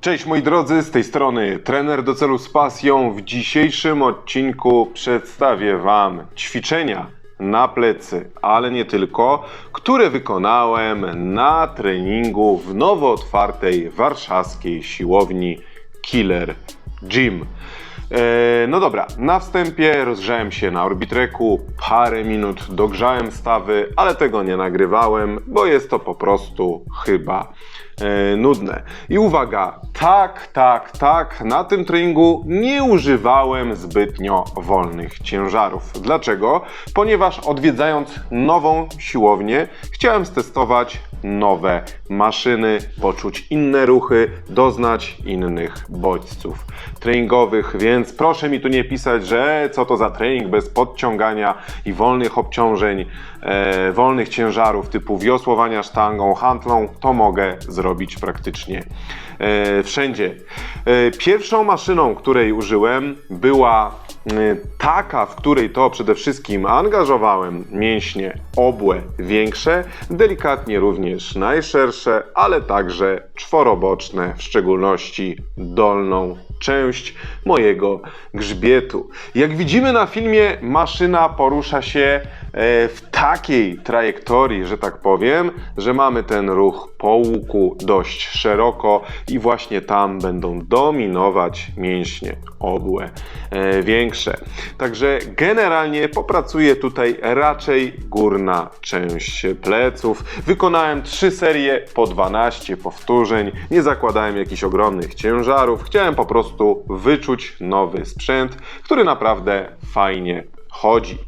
Cześć moi drodzy, z tej strony trener do celu z pasją. W dzisiejszym odcinku przedstawię Wam ćwiczenia na plecy, ale nie tylko, które wykonałem na treningu w nowo otwartej warszawskiej siłowni Killer Gym. E, No dobra, na wstępie rozgrzałem się na Orbitreku, parę minut dogrzałem stawy, ale tego nie nagrywałem, bo jest to po prostu chyba e, nudne. I uwaga, tak, tak, tak, na tym treningu nie używałem zbytnio wolnych ciężarów. Dlaczego? Ponieważ odwiedzając nową siłownię, chciałem stestować nowe maszyny, poczuć inne ruchy, doznać innych bodźców treningowych, więc proszę mi tu nie pisać, że co to za trening bez podciągania i wolnych obciążeń, e, wolnych ciężarów typu wiosłowania sztangą, hantlą, to mogę zrobić praktycznie e, wszędzie. E, pierwszą maszyną, której użyłem była e, taka, w której to przede wszystkim angażowałem mięśnie obłe większe, delikatnie również najszersze, ale także czworoboczne, w szczególności dolną część mojego grzbietu. Jak widzimy na filmie, maszyna porusza się w takiej trajektorii, że tak powiem, że mamy ten ruch po łuku dość szeroko i właśnie tam będą dominować mięśnie obłe e, większe. Także generalnie popracuję tutaj raczej górna część pleców. Wykonałem trzy serie po 12 powtórzeń. Nie zakładałem jakichś ogromnych ciężarów. Chciałem po prostu wyczuć nowy sprzęt, który naprawdę fajnie chodzi.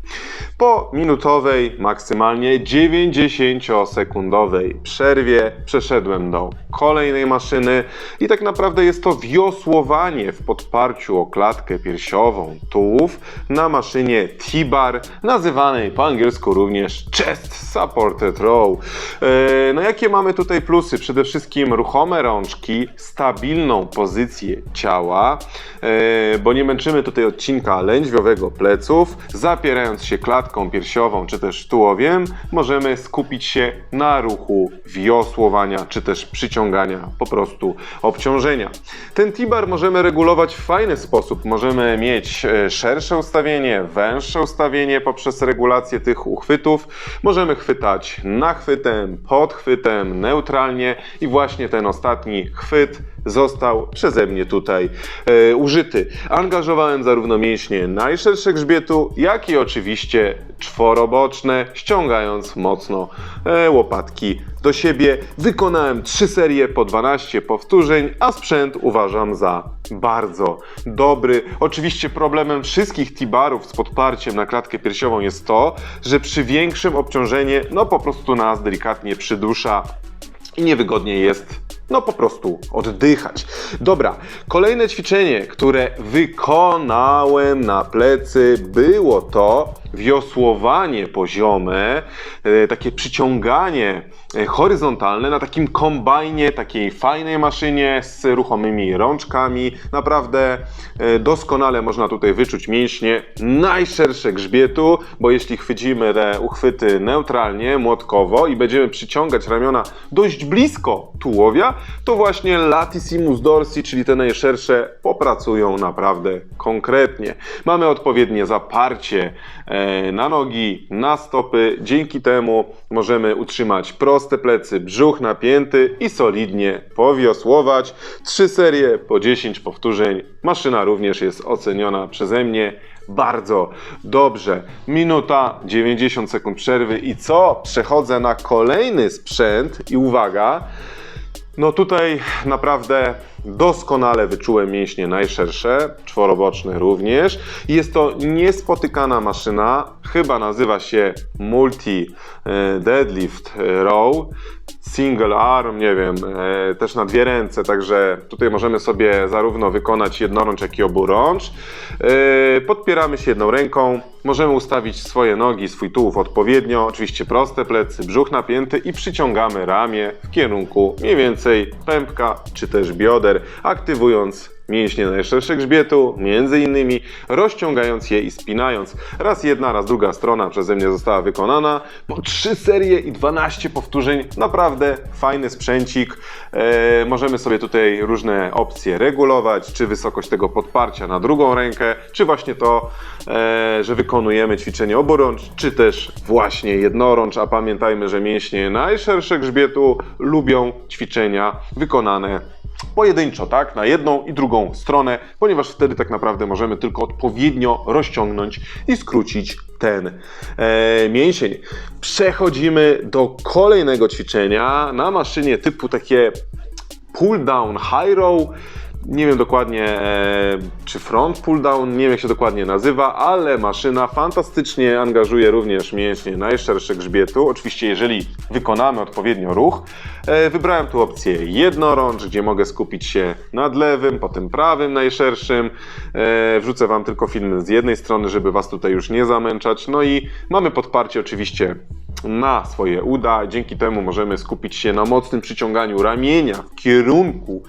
Po minutowej, maksymalnie 90-sekundowej przerwie przeszedłem do kolejnej maszyny i tak naprawdę jest to wiosłowanie w podparciu o klatkę piersiową tułów na maszynie T-bar, nazywanej po angielsku również Chest Supported Row. E, No jakie mamy tutaj plusy? Przede wszystkim ruchome rączki, stabilną pozycję ciała, e, bo nie męczymy tutaj odcinka lędźwiowego pleców, zapierając się klatką piersiową czy też tułowiem, możemy skupić się na ruchu wiosłowania czy też przyciągania po prostu obciążenia. Ten T-bar możemy regulować w fajny sposób. Możemy mieć e, szersze ustawienie, węższe ustawienie poprzez regulację tych uchwytów. Możemy chwytać nachwytem, podchwytem, neutralnie i właśnie ten ostatni chwyt został przeze mnie tutaj e, użyty. Angażowałem zarówno mięśnie najszersze grzbietu, jak i oczywiście czworoboczne, ściągając mocno e, łopatki do siebie. Wykonałem trzy serie po 12 powtórzeń, a sprzęt uważam za bardzo dobry. Oczywiście problemem wszystkich T-barów z podparciem na klatkę piersiową jest to, że przy większym obciążeniu no po prostu nas delikatnie przydusza i niewygodnie jest no po prostu oddychać. Dobra, kolejne ćwiczenie, które wykonałem na plecy, było to wiosłowanie poziome, e, takie przyciąganie e, horyzontalne na takim kombajnie, takiej fajnej maszynie z ruchomymi rączkami. Naprawdę e, doskonale można tutaj wyczuć mięśnie najszersze grzbietu, bo jeśli chwycimy te uchwyty neutralnie, młotkowo i będziemy przyciągać ramiona dość blisko tułowia, to właśnie latissimus dorsi, czyli te najszersze, popracują naprawdę konkretnie. Mamy odpowiednie zaparcie na nogi, na stopy. Dzięki temu możemy utrzymać proste plecy, brzuch napięty i solidnie powiosłować. Trzy serie po 10 powtórzeń. Maszyna również jest oceniona przeze mnie bardzo dobrze. Minuta 90 sekund przerwy i co? Przechodzę na kolejny sprzęt i uwaga. No tutaj naprawdę doskonale wyczułem mięśnie najszersze, czworoboczne również. Jest to niespotykana maszyna, chyba nazywa się Multi e, Deadlift Row. Single arm, nie wiem, e, też na dwie ręce, także tutaj możemy sobie zarówno wykonać jednorącz, jak i oburącz. E, Podpieramy się jedną ręką, możemy ustawić swoje nogi, swój tułów odpowiednio, oczywiście proste plecy, brzuch napięty i przyciągamy ramię w kierunku mniej więcej pępka czy też bioder. Bioder, aktywując mięśnie najszersze grzbietu, między innymi rozciągając je i spinając. Raz jedna, raz druga strona przeze mnie została wykonana. Po 3 serie i 12 powtórzeń. Naprawdę fajny sprzęcik. E, możemy sobie tutaj różne opcje regulować, czy wysokość tego podparcia na drugą rękę, czy właśnie to, e, że wykonujemy ćwiczenie oborącz, czy też właśnie jednorącz, a pamiętajmy, że mięśnie najszersze grzbietu lubią ćwiczenia wykonane pojedynczo, tak, na jedną i drugą stronę, ponieważ wtedy tak naprawdę możemy tylko odpowiednio rozciągnąć i skrócić ten e, mięsień. Przechodzimy do kolejnego ćwiczenia na maszynie typu takie pull down high row. Nie wiem dokładnie, e, czy front pull down, nie wiem jak się dokładnie nazywa, ale maszyna fantastycznie angażuje również mięśnie najszersze grzbietu. Oczywiście, jeżeli wykonamy odpowiednio ruch. E, wybrałem tu opcję jednorącz, gdzie mogę skupić się nad lewym, potem prawym najszerszym. E, wrzucę Wam tylko film z jednej strony, żeby Was tutaj już nie zamęczać. No i mamy podparcie oczywiście na swoje uda. Dzięki temu możemy skupić się na mocnym przyciąganiu ramienia w kierunku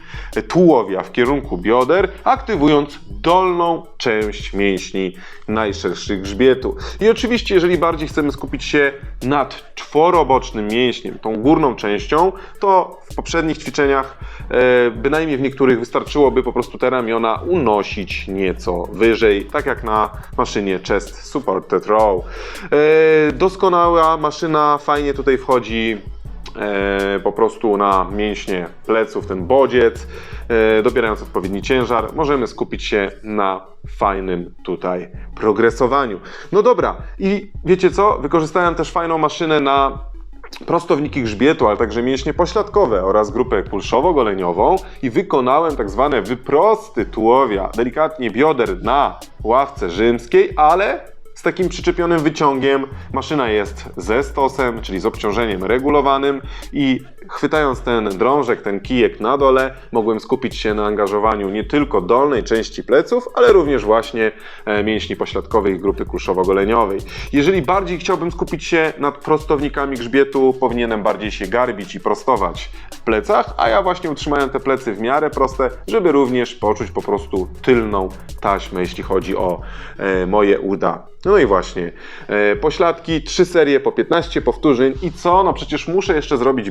tułowia, w kierunku bioder, aktywując dolną część mięśni najszerszych grzbietu. I oczywiście, jeżeli bardziej chcemy skupić się nad czworobocznym mięśniem, tą górną częścią, to w poprzednich ćwiczeniach, e, bynajmniej w niektórych, wystarczyłoby po prostu te ramiona unosić nieco wyżej, tak jak na maszynie Chest Supported Row. E, doskonała maszyna, fajnie tutaj wchodzi e, po prostu na mięśnie pleców, ten bodziec, e, dobierając odpowiedni ciężar, możemy skupić się na fajnym tutaj progresowaniu. No dobra, i wiecie co? Wykorzystałem też fajną maszynę na prostowniki grzbietu, ale także mięśnie pośladkowe oraz grupę kulszowo-goleniową i wykonałem tak zwane wyprosty tułowia, delikatnie bioder na ławce rzymskiej, ale z takim przyczepionym wyciągiem. Maszyna jest ze stosem, czyli z obciążeniem regulowanym i chwytając ten drążek, ten kijek na dole, mogłem skupić się na angażowaniu nie tylko dolnej części pleców, ale również właśnie e, mięśni pośladkowej grupy kulszowo-goleniowej. Jeżeli bardziej chciałbym skupić się nad prostownikami grzbietu, powinienem bardziej się garbić i prostować w plecach, a ja właśnie utrzymałem te plecy w miarę proste, żeby również poczuć po prostu tylną taśmę, jeśli chodzi o e, moje uda. No i właśnie, e, pośladki, trzy serie po 15 powtórzeń i co? No przecież muszę jeszcze zrobić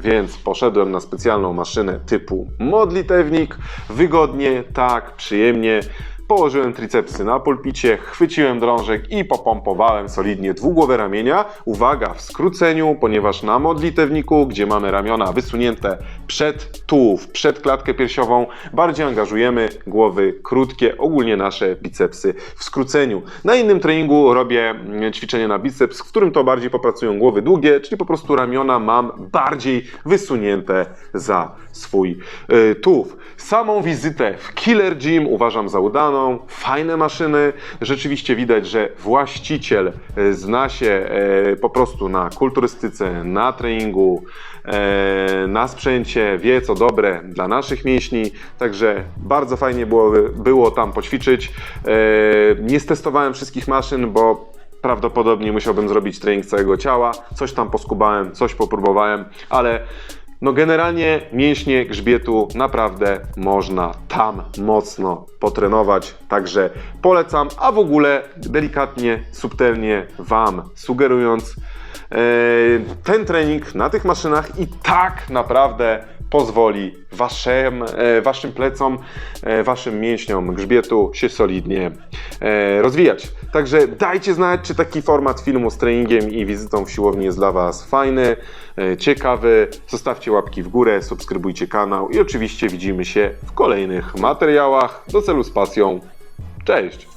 więc poszedłem na specjalną maszynę typu modlitewnik. Wygodnie, tak, przyjemnie. Położyłem tricepsy na pulpicie, chwyciłem drążek i popompowałem solidnie dwugłowe ramienia. Uwaga, w skróceniu, ponieważ na modlitewniku, gdzie mamy ramiona wysunięte przed tułów, przed klatkę piersiową, bardziej angażujemy głowy krótkie, ogólnie nasze bicepsy w skróceniu. Na innym treningu robię mm, ćwiczenie na biceps, w którym to bardziej popracują głowy długie, czyli po prostu ramiona mam bardziej wysunięte za swój y, tułów. Samą wizytę w Killer Gym uważam za udaną. Fajne maszyny. Rzeczywiście widać, że właściciel y, zna się y, po prostu na kulturystyce, na treningu, y, na sprzęcie, wie co dobre dla naszych mięśni. Także bardzo fajnie było, było tam poćwiczyć. Nie stestowałem wszystkich maszyn, bo prawdopodobnie musiałbym zrobić trening całego ciała. Coś tam poskubałem, coś popróbowałem, ale no generalnie mięśnie grzbietu naprawdę można tam mocno potrenować, także polecam, a w ogóle delikatnie, subtelnie Wam sugerując ten trening na tych maszynach i tak naprawdę pozwoli waszym, e, waszym plecom, e, waszym mięśniom grzbietu się solidnie e, rozwijać. Także dajcie znać, czy taki format filmu z treningiem i wizytą w siłowni jest dla Was fajny, e, ciekawy. Zostawcie łapki w górę, subskrybujcie kanał i oczywiście widzimy się w kolejnych materiałach do celu z pasją. Cześć!